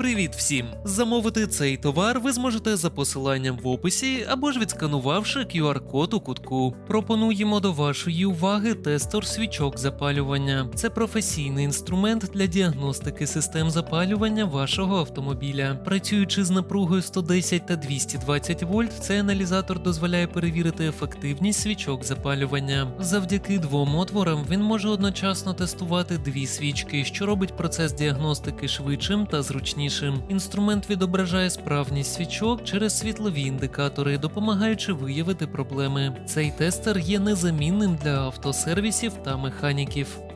Привіт всім! Замовити цей товар ви зможете за посиланням в описі або ж відсканувавши QR-код у кутку. Пропонуємо до вашої уваги тестор свічок запалювання. Це професійний інструмент для діагностики систем запалювання вашого автомобіля. Працюючи з напругою 110 та 220 вольт, цей аналізатор дозволяє перевірити ефективність свічок запалювання. Завдяки двом отворам він може одночасно тестувати дві свічки, що робить процес діагностики швидшим та зручнішим. Інструмент відображає справність свічок через світлові індикатори, допомагаючи виявити проблеми. Цей тестер є незамінним для автосервісів та механіків.